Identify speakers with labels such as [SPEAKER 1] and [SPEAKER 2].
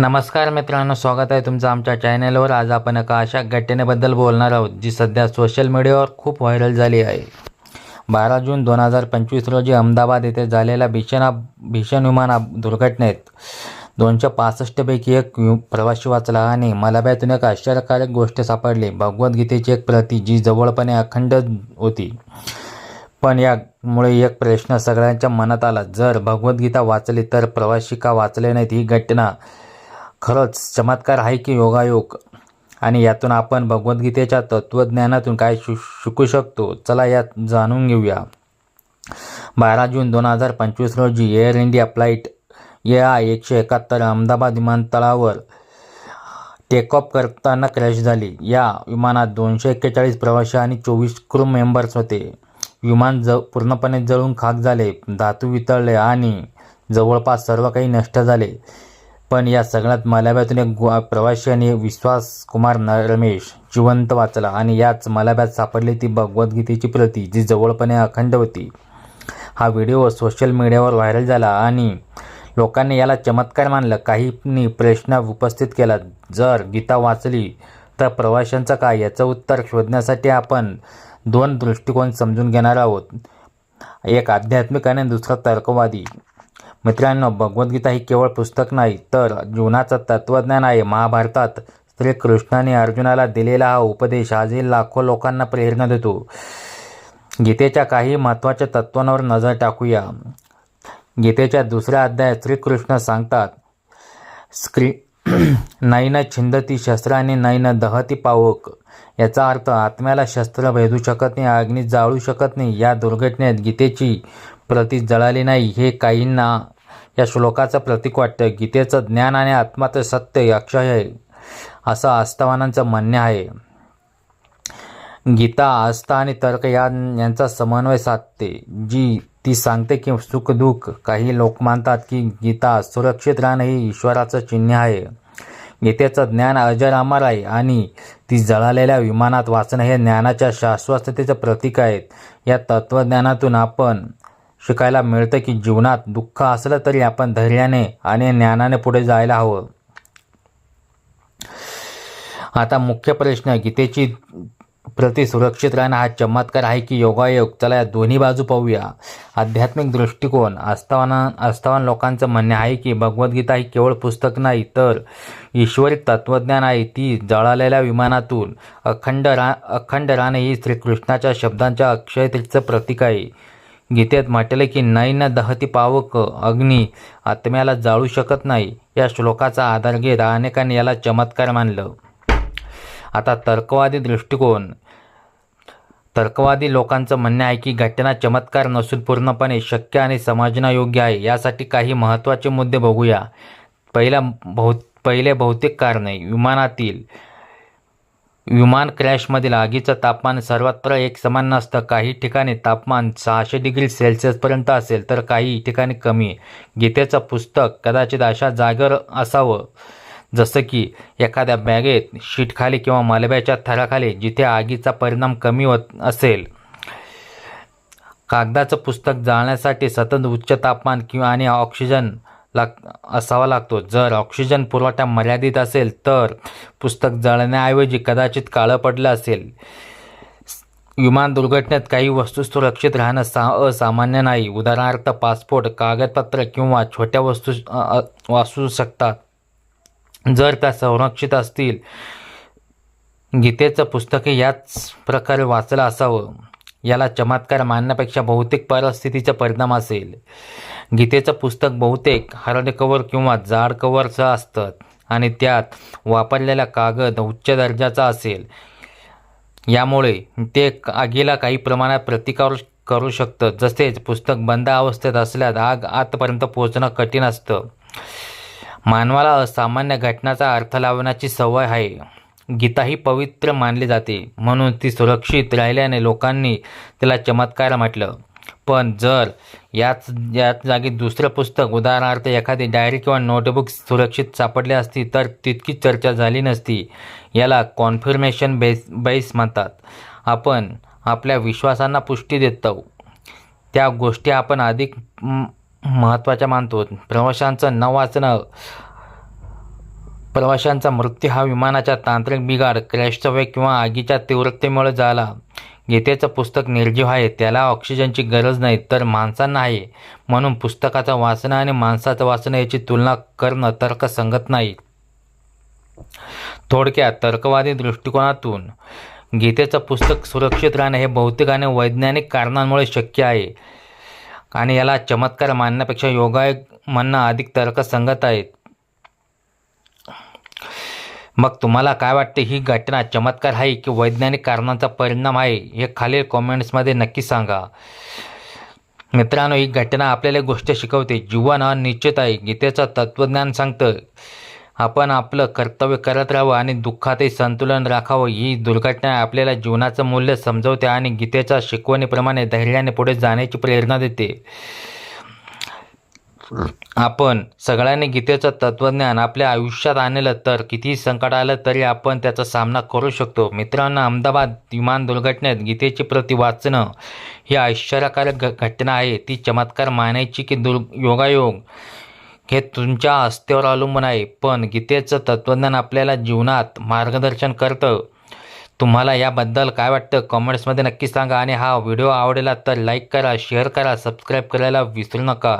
[SPEAKER 1] नमस्कार मित्रांनो स्वागत आहे तुमचं आमच्या चॅनलवर आज आपण एका अशा घटनेबद्दल बोलणार आहोत जी सध्या सोशल मीडियावर खूप व्हायरल झाली आहे. बारा जून दोन हजार पंचवीस रोजी अहमदाबाद येथे झालेल्या भीषण भीषण विमान दुर्घटनेत दोनशे पासष्टपैकी एक प्रवासी वाचला आणि मलाब्यातून एक आश्चर्यकारक गोष्ट सापडली. भगवद्गीतेची एक प्रती जी जवळपणे अखंड होती. पण यामुळे एक प्रश्न सगळ्यांच्या मनात आला. जर भगवद्गीता वाचली तर प्रवासी का वाचले नाहीत ही घटना खरंच चमत्कार आहे की योगायोग. आणि यातून आपण भगवद्गीतेच्या तत्त्वज्ञानातून काय शि शिकू शकतो चला यात जाणून घेऊया. बारा जून दोन हजार पंचवीस रोजी Air India flight A I एकशे एकाहत्तर अहमदाबाद विमानतळावर टेक ऑफ करताना क्रॅश झाली. या विमानात दोनशे एक्केचाळीस प्रवासी आणि चोवीस क्रू मेंबर्स होते. विमान ज पूर्णपणे जळून खाक झाले धातू वितळले आणि जवळपास सर्व काही नष्ट झाले. पण या सगळ्यात मलाब्यातून एक प्रवासी आणि विश्वास कुमार न रमेश जिवंत वाचला आणि याच मलाब्यात सापडली ती भगवद्गीतेची प्रती जी जवळपणे अखंड होती. हा व्हिडिओ सोशल मीडियावर व्हायरल झाला आणि लोकांनी याला चमत्कार मानलं. काहींनी प्रश्न उपस्थित केला जर गीता वाचली तर प्रवाशांचं काय? याचं उत्तर शोधण्यासाठी आपण दोन दृष्टिकोन समजून घेणार आहोत. एक आध्यात्मिक आणि दुसरा तर्कवादी. मित्रांनो भगवद्गीता ही केवळ पुस्तक नाही तर जीवनाचं तत्त्वज्ञान आहे. महाभारतात श्रीकृष्णाने अर्जुनाला दिलेला हा उपदेश आजही लाखो लोकांना प्रेरणा देतो. गीतेच्या काही महत्त्वाच्या तत्वांवर नजर टाकूया. गीतेच्या दुसऱ्या अध्यायात श्रीकृष्ण सांगतात स्क्री नैन छिंदती शस्त्र आणि नैन दहती पावक. याचा अर्थ आत्म्याला शस्त्र भेदू शकत नाही अग्नी जाळू शकत नाही. या दुर्घटनेत गीतेची प्रती जळाली नाही. हे काहींना या श्लोकाचं प्रतीक वाटतं गीतेचं ज्ञान आणि आत्माचं सत्य अक्षय आहे असं आस्थावानांचं म्हणणे आहे. गीता आस्था आणि तर्क या यांचा समन्वय साधते. जी ती सांगते की सुखदुःख काही लोक मानतात की गीता सुरक्षित राहणं ही ईश्वराचं चिन्ह आहे. गीतेचं ज्ञान अजर अमर आहे आणि ती जळालेल्या विमानात वाचणं हे ज्ञानाच्या शाश्वततेचं प्रतीक आहेत. या तत्त्वज्ञानातून आपण शिकायला मिळतं की जीवनात दुःख असलं तरी आपण धैर्याने आणि ज्ञानाने पुढे जायला हवं. आता मुख्य प्रश्न गीतेची प्रति सुरक्षित राहणं हा चमत्कार आहे की योगायोग चला या दोन्ही बाजू पाहूया. आध्यात्मिक दृष्टिकोन आस्थावाना आस्थावान लोकांचं म्हणणे आहे की भगवद्गीता ही केवळ पुस्तक नाही तर ईश्वरी तत्त्वज्ञान आहे. ती जळालेल्या विमानातून अखंड रा अखंड राहणं ही श्रीकृष्णाच्या शब्दांच्या अक्षयतेचं प्रतीक आहे. गीतेत म्हटले की नैन दहती पावक अग्नी आत्म्याला जाळू शकत नाही. या श्लोकाचा आधार घेत अनेकांनी याला चमत्कार मानलं. आता तर्कवादी दृष्टिकोन. तर्कवादी लोकांचं म्हणणं आहे की घटना चमत्कार नसून पूर्णपणे शक्य आणि समाजना योग्य आहे यासाठी काही महत्त्वाचे मुद्दे बघूया. पहिला भौ पहिले भौतिक कारणे. विमानातील विमान क्रॅशमधील आगीचं तापमान सर्वत्र एक समान नसतं. काही ठिकाणी तापमान सहाशे डिग्री सेल्सिअसपर्यंत असेल तर काही ठिकाणी कमी. गीतेचं पुस्तक कदाचित अशा जागेवर असावं. जसं की एखाद्या बॅगेत शीटखाली किंवा मलब्याच्या थराखाली जिथे आगीचा परिणाम कमी होत असेल. कागदाचं पुस्तक जाळण्यासाठी सतत उच्च तापमान किंवा आणि ऑक्सिजन लाग असावा लागतो. जर ऑक्सिजन पुरवठा मर्यादित असेल तर पुस्तक जळण्याऐवजी कदाचित काळं पडलं असेल. विमान दुर्घटनेत काही वस्तू सुरक्षित राहणं सा असामान्य नाही. उदाहरणार्थ पासपोर्ट कागदपत्र किंवा छोट्या वस्तू वाचू शकतात. जर त्या संरक्षित असतील गीतेचं पुस्तकही याच प्रकारे वाचलं असावं. याला चमत्कार मानण्यापेक्षा बहुतेक परिस्थितीचा परिणाम असेल. गीतेचं पुस्तक बहुतेक हार्ड कवर किंवा जाड कवरचं असतं आणि त्यात वापरलेला कागद उच्च दर्जाचा असेल. यामुळे ते आगीला काही प्रमाणात प्रतिकार करू शकतं. जसेच पुस्तक बंद अवस्थेत असल्यास आग आतपर्यंत पोहोचणं कठीण असतं. मानवाला असामान्य घटनाचा अर्थ लावण्याची सवय आहे. गीता ही पवित्र मानली जाते. म्हणून ती सुरक्षित राहिल्याने लोकांनी तिला चमत्कार म्हटलं. पण जर याच याच जागी दुसरं पुस्तक उदाहरणार्थ एखादी डायरी किंवा नोटबुक सुरक्षित सापडले असती तर तितकी चर्चा झाली नसती. याला कॉन्फर्मेशन बेस बेस म्हणतात. आपण आपल्या विश्वासांना पुष्टी देतो त्या गोष्टी आपण अधिक महत्त्वाच्या मानतो. प्रवाशांचं न वाचणं प्रवाशांचा मृत्यू हा विमानाच्या तांत्रिक बिघाड क्रॅशचा वेग किंवा आगीच्या तीव्रतेमुळे झाला. गीतेचं पुस्तक निर्जीव आहे त्याला ऑक्सिजनची गरज नाही तर माणसांना आहे. म्हणून पुस्तकाचं वाचणं आणि माणसाचं वाचणं याची तुलना करणं तर्कसंगत नाही. थोडक्यात तर्कवादी दृष्टिकोनातून गीतेचं पुस्तक सुरक्षित राहणे हे भौतिक आणि वैज्ञानिक कारणांमुळे शक्य आहे. आणि याला चमत्कार मानण्यापेक्षा योगायोग म्हणणं अधिक तर्कसंगत आहेत मग तुम्हाला काय वाटते ही घटना चमत्कार आहे की वैज्ञानिक कारणांचा परिणाम आहे हे खालील कॉमेंट्समध्ये नक्की सांगा. मित्रांनो ही घटना आपल्याला गोष्ट शिकवते. जीवन हा निश्चित आहे. गीतेचं तत्त्वज्ञान सांगतं आपण आपलं कर्तव्य करत राहावं आणि दुःखातही संतुलन राखावं. ही दुर्घटना आपल्याला जीवनाचं मूल्य समजवते आणि गीतेच्या शिकवणीप्रमाणे धैर्याने पुढे जाण्याची प्रेरणा देते. आपण सगळ्यांनी गीतेचं तत्त्वज्ञान आपल्या आयुष्यात आणलं तर कितीही संकट आलं तरी आपण त्याचा सामना करू शकतो. मित्रांनो अहमदाबाद विमान दुर्घटनेत गीतेची प्रति वाचणं ही आश्चर्यकारक घ- घटना आहे. ती चमत्कार मानायची की दुर् योगायोग हे तुमच्या हस्त्यावर अवलंबून आहे. पण गीतेचं तत्त्वज्ञान आपल्याला जीवनात मार्गदर्शन करतं. तुम्हाला याबद्दल काय वाटतं? कमेंट्समध्ये नक्की सांगा आणि हा व्हिडिओ आवडला तर लाईक करा शेअर करा सबस्क्राईब करायला विसरू नका.